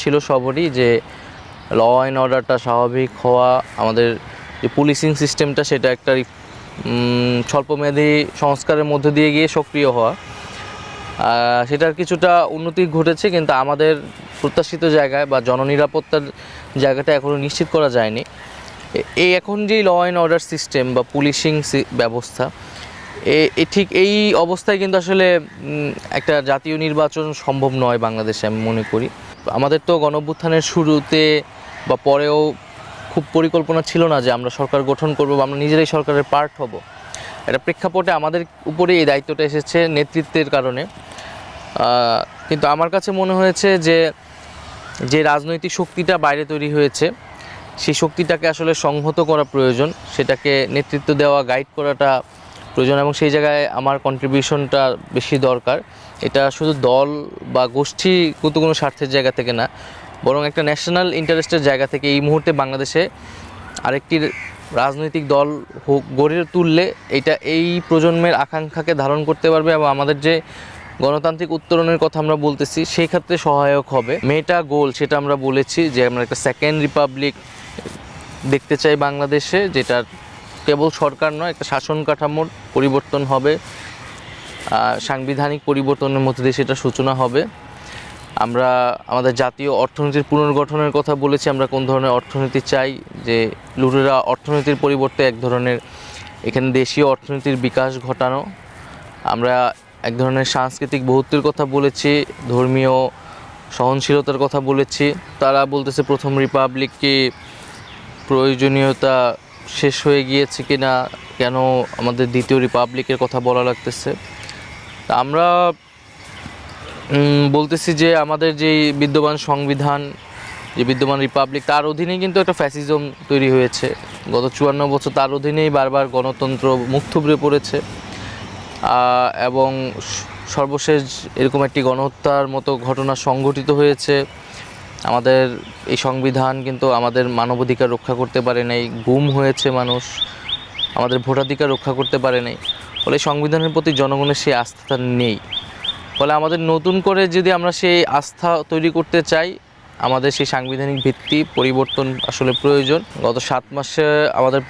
ছিল সবারই যে ল অ্যান্ড অর্ডারটা স্বাভাবিক হওয়া, আমাদের যে পুলিশিং সিস্টেমটা সেটা একটা স্বল্পমেয়াদী সংস্কারের মধ্য দিয়ে গিয়ে সক্রিয় হওয়া। সেটার কিছুটা উন্নতি ঘটেছে কিন্তু আমাদের প্রত্যাশিত জায়গায় বা জননিরাপত্তার জায়গাটা এখনও নিশ্চিত করা যায়নি। এই এখন যে ল অ্যান্ড অর্ডার সিস্টেম বা পুলিশিং ব্যবস্থা, এ ঠিক এই অবস্থায় কিন্তু আসলে একটা জাতীয় নির্বাচন সম্ভব নয় বাংলাদেশে আমি মনে করি। আমাদের তো গণঅভ্যুত্থানের শুরুতে বা পরেও খুব পরিকল্পনা ছিল না যে আমরা সরকার গঠন করব বা আমরা নিজেরাই সরকারের পার্ট হব। এটা প্রেক্ষাপটে আমাদের উপরে এই দায়িত্বটা এসেছে নেতৃত্বের কারণে। কিন্তু আমার কাছে মনে হয়েছে যে যে রাজনৈতিক শক্তিটা বাইরে তৈরি হয়েছে, সেই শক্তিটাকে আসলে সংহত করা প্রয়োজন, সেটাকে নেতৃত্ব দেওয়া গাইড করাটা প্রয়োজন এবং সেই জায়গায় আমার কন্ট্রিবিউশনটা বেশি দরকার। এটা শুধু দল বা গোষ্ঠী গোষ্ঠীগত কোনো স্বার্থের জায়গা থেকে না, বরং একটা ন্যাশনাল ইন্টারেস্টের জায়গা থেকে এই মুহূর্তে বাংলাদেশে আরেকটি রাজনৈতিক দল হোক গড়ে তুললে এটা এই প্রজন্মের আকাঙ্ক্ষাকে ধারণ করতে পারবে এবং আমাদের যে গণতান্ত্রিক উত্তরণের কথা আমরা বলতেছি, সেই ক্ষেত্রে সহায়ক হবে। মেটা গোল সেটা আমরা বলেছি যে আমরা একটা সেকেন্ড রিপাবলিক দেখতে চাই বাংলাদেশে যেটা কেবল সরকার নয়, একটা শাসন কাঠামোর পরিবর্তন হবে সাংবিধানিক পরিবর্তনের মধ্যে দিয়ে সেটা সূচনা হবে। আমরা আমাদের জাতীয় অর্থনীতির পুনর্গঠনের কথা বলেছি, আমরা কোন ধরনের অর্থনীতি চাই, যে লুটেরা অর্থনীতির পরিবর্তে এক ধরনের এখানে দেশীয় অর্থনীতির বিকাশ ঘটানো। আমরা এক ধরনের সাংস্কৃতিক বহুত্বের কথা বলেছি, ধর্মীয় সহনশীলতার কথা বলেছি। তারা বলতেছে প্রথম রিপাবলিককে প্রয়োজনীয়তা শেষ হয়ে গিয়েছে কি না কেন আমাদের দ্বিতীয় রিপাবলিকের কথা বলা লাগতেছে। আমরা বলতেছি যে আমাদের যে বিদ্যমান সংবিধান, যে বিদ্যমান রিপাবলিক, তার অধীনেই কিন্তু একটা ফ্যাসিজম তৈরি হয়েছে। গত চুয়ান্ন বছর তার অধীনেই বারবার গণতন্ত্র মুখ থুবড়ে পড়েছে এবং সর্বশেষ এরকম একটি গণহত্যার মতো ঘটনা সংঘটিত হয়েছে। আমাদের এই সংবিধান কিন্তু আমাদের মানবাধিকার রক্ষা করতে পারে নাই, গুম হয়েছে মানুষ, আমাদের ভোটাধিকার রক্ষা করতে পারে নাই, ফলে সংবিধানের প্রতি জনগণের সেই আস্থা নেই। ফলে আমাদের নতুন করে যদি আমরা সেই আস্থা তৈরি করতে চাই, আমাদের সেই সাংবিধানিক ভিত্তি পরিবর্তন আসলে প্রয়োজন। গত সাত মাসে আমাদের